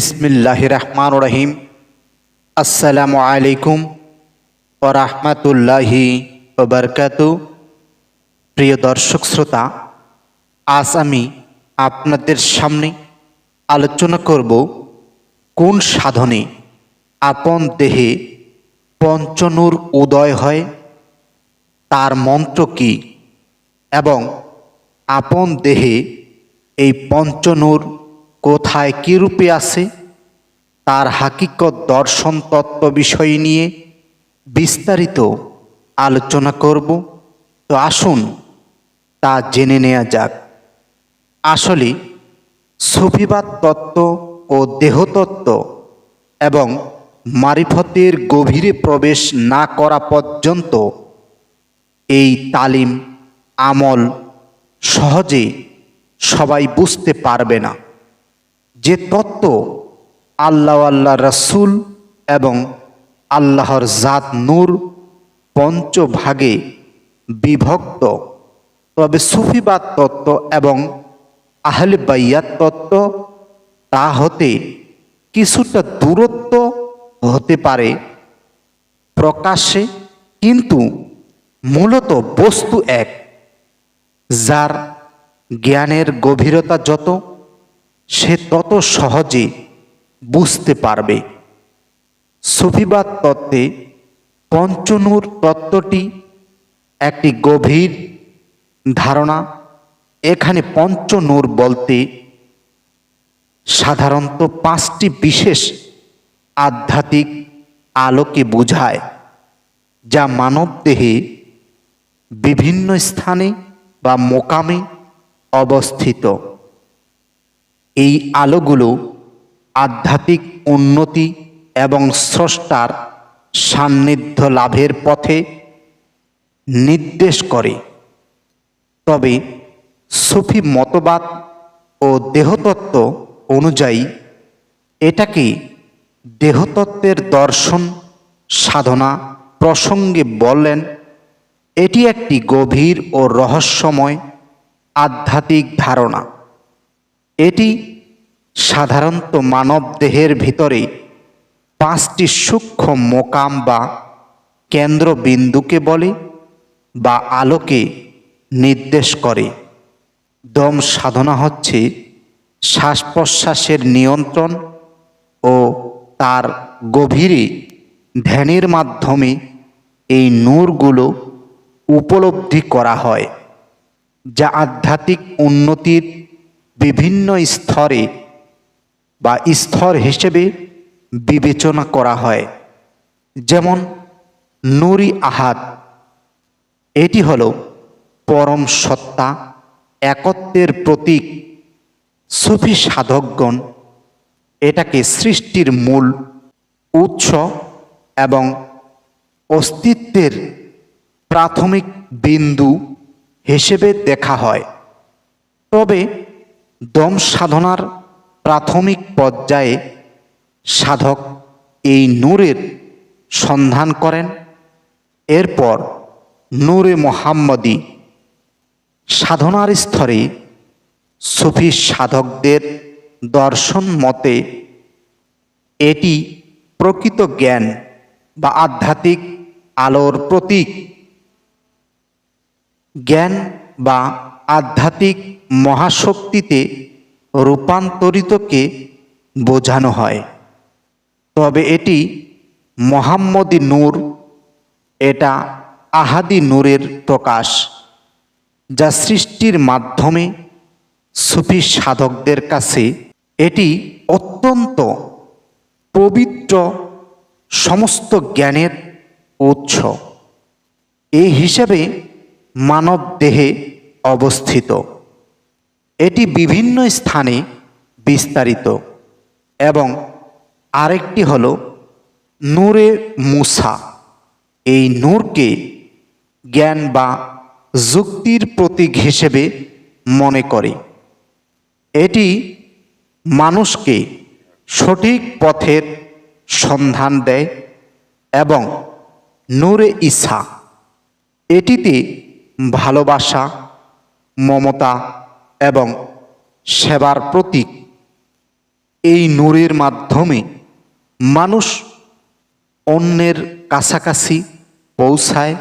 বিসমিল্লাহ রহমান রহিম। আসসালামু আলাইকুম ও রহমতুল্লাহি বরকাতু। প্রিয় দর্শক শ্রোতা, আজ আমি আপনাদের সামনে আলোচনা করব কোন সাধনে আপন দেহে পঞ্চনুর উদয় হয়, তার মন্ত্র কি এবং আপন দেহে এই পঞ্চনূর কোথায় কী রূপে আছে, তার হাকিকত দর্শন তত্ত্ব বিষয় নিয়ে বিস্তারিত আলোচনা করব। তো আসুন, তা জেনে নেওয়া যাক। আসলে, সুফিবাদ তত্ত্ব ও দেহতত্ত্ব এবং মারিফতের গভীরে প্রবেশ না করা পর্যন্ত এই তালিম আমল সহজে সবাই বুঝতে পারবে না। যে তত্ত্ব আল্লাহ আল্লাহ রসুল এবং আল্লাহর জাত নূর পঞ্চভাগে বিভক্ত। তবে সুফিবাদ তত্ত্ব এবং আহলে বাইয়াত তত্ত্ব তা হতে কিছুটা দূরত্ব হতে পারে প্রকাশ্যে, কিন্তু মূলত বস্তু এক, যার জ্ঞানের গভীরতা যত সে তত সহজে বুঝতে পারবে। সুফিবাদ তত্ত্বে পঞ্চনূর তত্ত্বটি একটি গভীর ধারণা। এখানে পঞ্চনূর বলতে সাধারণত পাঁচটি বিশেষ আধ্যাত্মিক আলোকে বোঝায়, যা মানবদেহে বিভিন্ন স্থানে বা মোকামে অবস্থিত। এই আলোগুলো আধ্যাত্মিক উন্নতি এবং স্রষ্টার সান্নিধ্য লাভের পথে নির্দেশ করে। তবে সুফি মতবাদ ও দেহতত্ত্ব অনুযায়ী এটাকে দেহতত্ত্বের দর্শন, সাধনা প্রসঙ্গে বললেন, এটি একটি গভীর ও রহস্যময় আধ্যাত্মিক ধারণা। এটি সাধারণত মানব দেহের ভিতরে পাঁচটি সূক্ষ্ম মোকাম বা কেন্দ্রবিন্দুকে বলে বা আলোকে নির্দেশ করে। দম সাধনা হচ্ছে শ্বাস প্রশ্বাসের নিয়ন্ত্রণ ও তার গভীরে ধ্যানের মাধ্যমে এই নূরগুলো উপলব্ধি করা হয়, যা আধ্যাত্মিক উন্নতির বিভিন্ন স্তরে বা স্তর হিসেবে বিবেচনা করা হয়। যেমন নুরি আহাদ, এটি হল পরম সত্তা, একত্বের প্রতীক, সুফি সাধকগণ, এটাকে সৃষ্টির মূল উৎস এবং অস্তিত্বের প্রাথমিক বিন্দু হিসেবে দেখা হয়। তবে দম সাধনার প্রাথমিক পর্যায়ে সাধক এই নূরের সন্ধান করেন। এরপর নূরে মোহাম্মদী সাধনার স্তরে সুফি সাধকদের দর্শন মতে এটি প্রকৃত জ্ঞান বা আধ্যাত্মিক আলোর প্রতীক। জ্ঞান বা আধ্যাত্মিক মহাশক্তিতে রূপান্তরিতকে বোঝানো হয়। তবে এটি মোহাম্মদী নূর, এটা আহাদি নূরের প্রকাশ, যা সৃষ্টির মাধ্যমে সুফি সাধকদের কাছে এটি অত্যন্ত পবিত্র সমস্ত জ্ঞানের উৎস। এই হিসেবে মানব দেহে অবস্থিত। এটি বিভিন্ন স্থানে বিস্তারিত এবং আরেকটি হল নূরে মুসা। এই নূরকে জ্ঞান বা যুক্তির প্রতীক হিসেবে মনে করে। এটি মানুষকে সঠিক পথের সন্ধান দেয় এবং নূরে ইসা এটিতে ভালোবাসা মমতা এবং সেবার প্রতীক। এই নূরের মাধ্যমে মানুষ অন্যের কাছাকাছি পৌঁছায়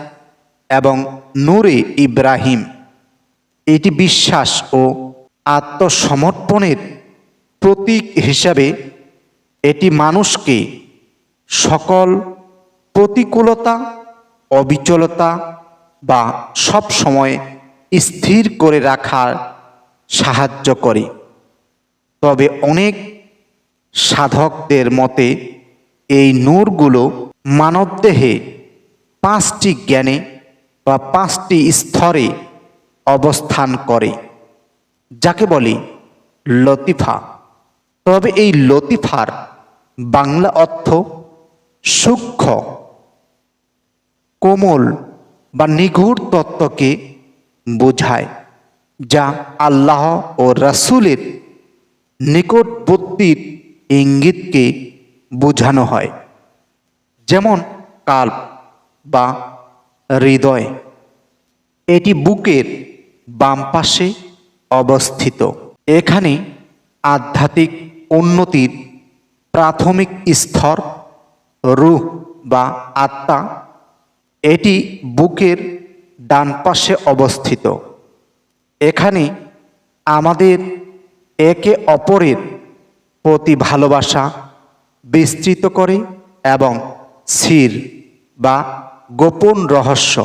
এবং নূরে ইব্রাহিম, এটি বিশ্বাস ও আত্মসমর্পণের প্রতীক হিসাবে এটি মানুষকে সকল প্রতিকূলতা, অবিচলতা বা সব সময় স্থির করে রাখার সাহায্য করে। তবে অনেক সাধকদের মতে, এই নূরগুলো মানবদেহে পাঁচটি জ্ঞানে বা পাঁচটি স্তরে অবস্থান করে, যাকে বলে লতিফা। তবে এই লতিফার বাংলা অর্থ সূক্ষ্ম, কোমল বা নিঘুড় তত্ত্বকে বোঝায়, যা আল্লাহ ও রাসূলের নিকটবর্তীর ইঙ্গিতকে বোঝানো হয়। যেমন কাল্প বা হৃদয়, এটি বুকের বাম পাশে অবস্থিত। এখানে আধ্যাত্মিক উন্নতির প্রাথমিক স্তর রুহ বা আত্মা, এটি বুকের ডান পাশে অবস্থিত। এখানে আমাদের একে অপরের প্রতি ভালোবাসা বিস্তৃত করে এবং শির বা গোপন রহস্য।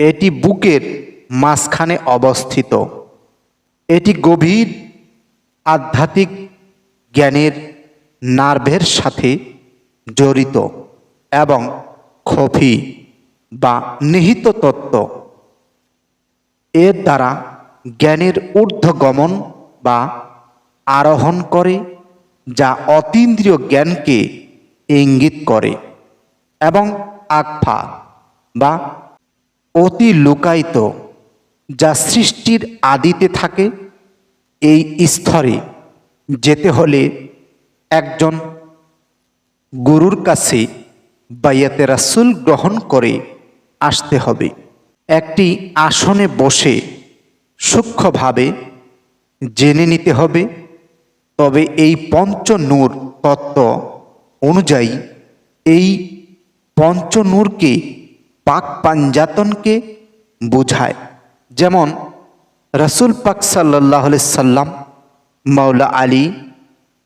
এটি বুকের মাঝখানে অবস্থিত। এটি গভীর আধ্যাত্মিক জ্ঞানের নার্ভের সাথে জড়িত এবং খফি বা নিহিত তত্ত্ব। এর দ্বারা জ্ঞানের ঊর্ধ্বগমন বা আরোহণ করে, যা অতীন্দ্রিয় জ্ঞানকে ইঙ্গিত করে এবং আকফা বা অতি লুকায়িত যা সৃষ্টির আদিতে থাকে, এই স্তরে যেতে হলে একজন গুরুর কাছে বাইয়াতে রাসুল গ্রহণ করে আসতে হবে। একটি আসনে বসে সূক্ষ্মভাবে জেনে নিতে হবে, তবে এই পঞ্চনূর তত্ত্ব অনুযায়ী এই পঞ্চনূরকে পাক পাঞ্জাতনকে বোঝায়। যেমন রসুল পাক সাল্লাহ সাল্লাম, মাওলা আলী,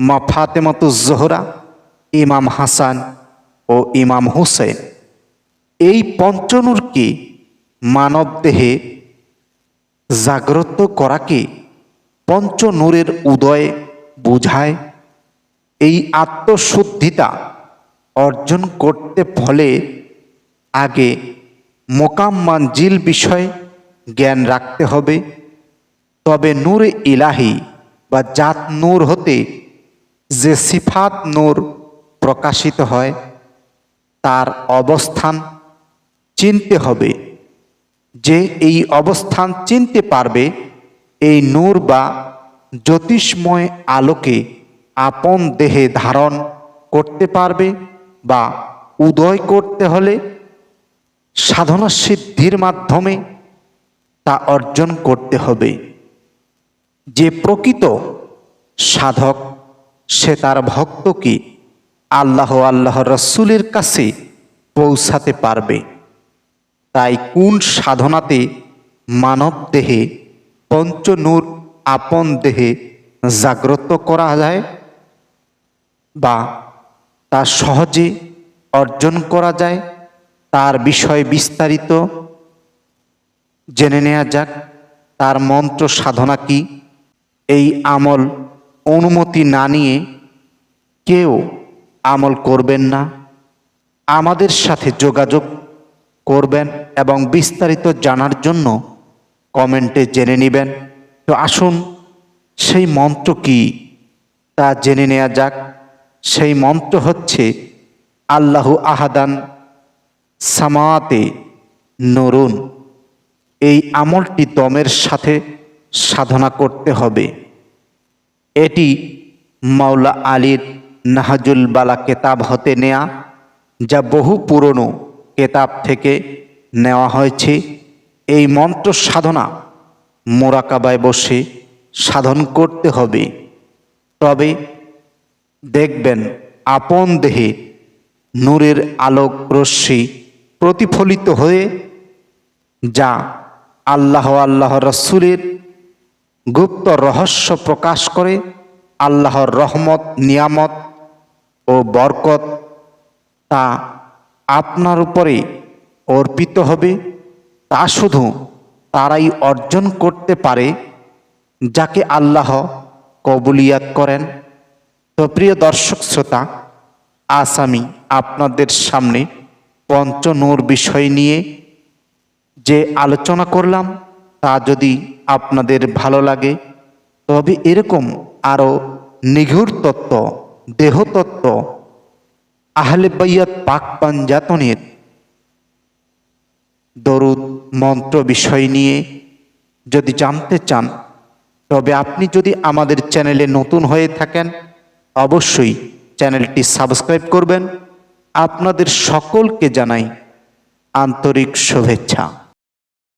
মা ফাতেমাতুজোহরা ইমাম হাসান ও ইমাম হুসেন এই পঞ্চনূরকে মানবদেহে জাগ্রত করাকে পঞ্চনূরের উদয় বোঝায়। এই আত্মশুদ্ধিতা অর্জন করতে ফলে আগে মোকাম মানজিল বিষয়ে জ্ঞান রাখতে হবে। তবে নূর ইলাহি বা জাত নূর হতে যে সিফাত নূর প্রকাশিত হয়, তার অবস্থান চিনতে হবে যে এই অবস্থান চিনতে পারবে এই নূর বা জ্যোতিষময় আলোকে আপন দেহে ধারণ করতে পারবে বা উদয় করতে হলে সাধনা সিদ্ধির মাধ্যমে তা অর্জন করতে হবে। যে প্রকৃত সাধক, সে তার ভক্তকে আল্লাহ আল্লাহ রসুলের কাছে পৌঁছাতে পারবে। তাই কোন সাধনাতে মানব দেহে পঞ্চনূর আপন দেহে জাগ্রত করা যায়? বা তা সহজে অর্জন করা যায়? তার বিষয় বিস্তারিত জেনে নেওয়া যাক। তার মন্ত্র সাধনা কি? এই আমল অনুমতি না নিয়ে কেউ আমল করবেন না। আমাদের সাথে যোগাযোগ করবেন এবং বিস্তারিত জানার জন্য কমেন্টে জেনে নেবেন। তো আসুন, সেই মন্ত্র কি? তা জেনে নেওয়া যাক। সেই মন্ত্র হচ্ছে, আল্লাহু আহাদান সামাতে নরুন। এই আমলটি দমের সাথে সাধনা করতে হবে। এটি মাওলা আলীর নাহাজুল বালা কেতাব হতে নেয়া, যা বহু পুরনো কেতাব থেকে নেওয়া হয়েছে। এই মন্ত্র সাধনা মোরাকাবায় বসে সাধন করতে হবে। তবে দেখবেন, আপন দেহে নূরের আলোক রশ্মি প্রতিফলিত হয়ে যা আল্লাহ আল্লাহ রসুলের গুপ্ত রহস্য প্রকাশ করে, আল্লাহর রহমত, নিয়ামত ও বরকত তা আপনার উপরে অর্পিত হবে, তা শুধু তারাই অর্জন করতে পারে যাকে আল্লাহ কবুলিয়াত করেন। তো প্রিয় দর্শক শ্রোতা, আজ আমি আপনাদের সামনে পঞ্চনূর বিষয় নিয়ে যে আলোচনা করলাম, তা যদি আপনাদের ভালো লাগে, তবে এরকম আরও নিঘুর তত্ত্ব দেহতত্ত্ব আহলে বৈয়ত পাক পাঞ্জাতনের দরুদ, মন্ত্র, বিষয় নিয়ে যদি জানতে চান, তবে আপনি যদি আমাদের চ্যানেলে নতুন হয়ে থাকেন, অবশ্যই চ্যানেলটি সাবস্ক্রাইব করবেন। আপনাদের সকলকে জানাই আন্তরিক শুভেচ্ছা।